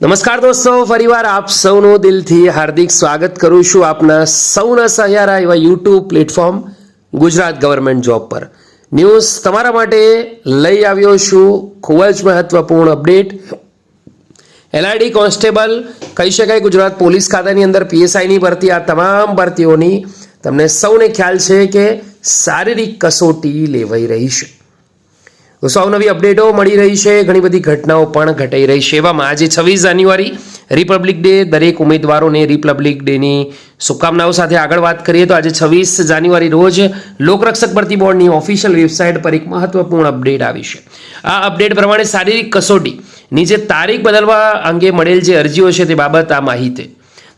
નમસ્કાર દોસ્તો, ફરીવાર આપ સૌનું દિલથી હાર્દિક સ્વાગત કરું છું આપના સૌના સહારા એવા YouTube platform Gujarat government job પર. ન્યૂઝ તમારા માટે લઈ આવ્યો છું ખૂબ જ મહત્વપૂર્ણ અપડેટ એલઆઈડી કોન્સ્ટેબલ કહી શકાય ગુજરાત પોલીસ ખાતાની અંદર પીએસઆઈની ભરતી, આ તમામ ભરતીઓની તમને સૌને ખ્યાલ છે કે શારીરિક કસોટી લેવાઈ રહી છે. દોસ્તો નવી અપડેટો મળી રહી છે. ઘણી બધી ઘટનાઓ પણ ઘટાઈ રહી છે. એવામાં આજે છવ્વીસ જાન્યુઆરી, રિપબ્લિક ડે, દરેક ઉમેદવારોને રિપબ્લિક ડેની શુભકામનાઓ સાથે આગળ વાત કરીએ તો આજે છવ્વીસ જાન્યુઆરી રોજ લોકરક્ષક ભરતી બોર્ડની ઓફિશિયલ વેબસાઇટ પર એક મહત્વપૂર્ણ અપડેટ આવી છે. આ અપડેટ પ્રમાણે શારીરિક કસોટી જે તારીખ બદલવા અંગે મળેલ જે અરજીઓ છે તે બાબત આ માહિતી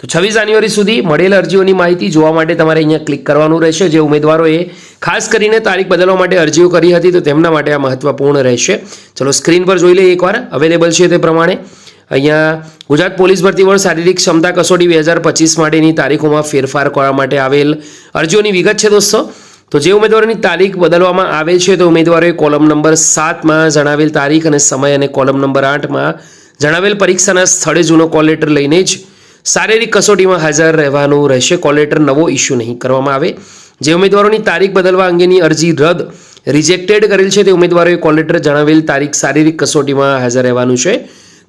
તો છવ્વીસ જાન્યુઆરી સુધી મળેલ અરજીઓની માહિતી જોવા માટે તમારે અહીંયા ક્લિક કરવાનું રહેશે. જે ઉમેદવારોએ ખાસ કરીને તારીખ બદલવા માટે અરજીઓ કરી હતી, તો તેમના માટે આ મહત્વપૂર્ણ રહેશે. ચલો સ્ક્રીન પર જોઈ લઈએ એકવાર. અવેલેબલ છે તે પ્રમાણે. અહીંયા ગુજરાત પોલીસ ભરતી બોર્ડ શારીરિક ક્ષમતા કસોટી બે હજાર પચીસ માટેની તારીખોમાં ફેરફાર કરવા માટે આવેલ અરજીઓની વિગત છે દોસ્તો. તો જે ઉમેદવારોની તારીખ બદલવામાં આવે છે, તો ઉમેદવારોએ કોલમ નંબર સાતમાં જણાવેલ તારીખ અને સમય અને કોલમ નંબર આઠમાં જણાવેલ પરીક્ષાના સ્થળે જૂનો કોલ લેટર લઈને જ શારીરિક કસોટીમાં હાજર રહેવાનું રહેશે. કોલ લેટર નવો ઇસ્યુ નહીં કરવામાં આવે. જે ઉમેદવારોની તારીખ બદલવા અંગેની અરજી રદ રિજેક્ટેડ કરેલ છે તે ઉમેદવારોએ કોલ લેટર જણાવેલ તારીખ શારીરિક કસોટીમાં હાજર રહેવાનું છે.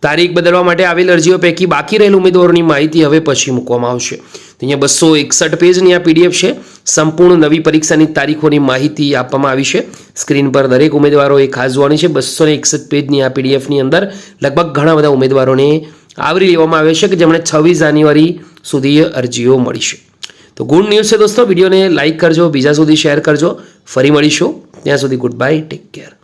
તારીખ બદલવા માટે આવેલ અરજીઓ પૈકી બાકી રહેલ ઉમેદવારોની માહિતી હવે પછી મૂકવામાં આવશે. અહીંયા બસો એકસઠ પેજની આ પીડીએફ છે. સંપૂર્ણ નવી પરીક્ષાની તારીખોની માહિતી આપવામાં આવી છે. સ્ક્રીન પર દરેક ઉમેદવારોએ ખાસ જોવાની છે. બસો એકસઠ પેજની આ પીડીએફની અંદર લગભગ ઘણા બધા ઉમેદવારોને આવરી લેવામાં આવે છે કે જેમણે છવ્વીસ જાન્યુઆરી સુધી અરજીઓ મળી તો ગુડ ન્યૂઝ છે દોસ્તો, વિડીયોને લાઇક કરજો, બીજા સુધી શેર કરજો. ફરી મળીશું. ત્યાં સુધી ગુડ બાય ટેક કેર.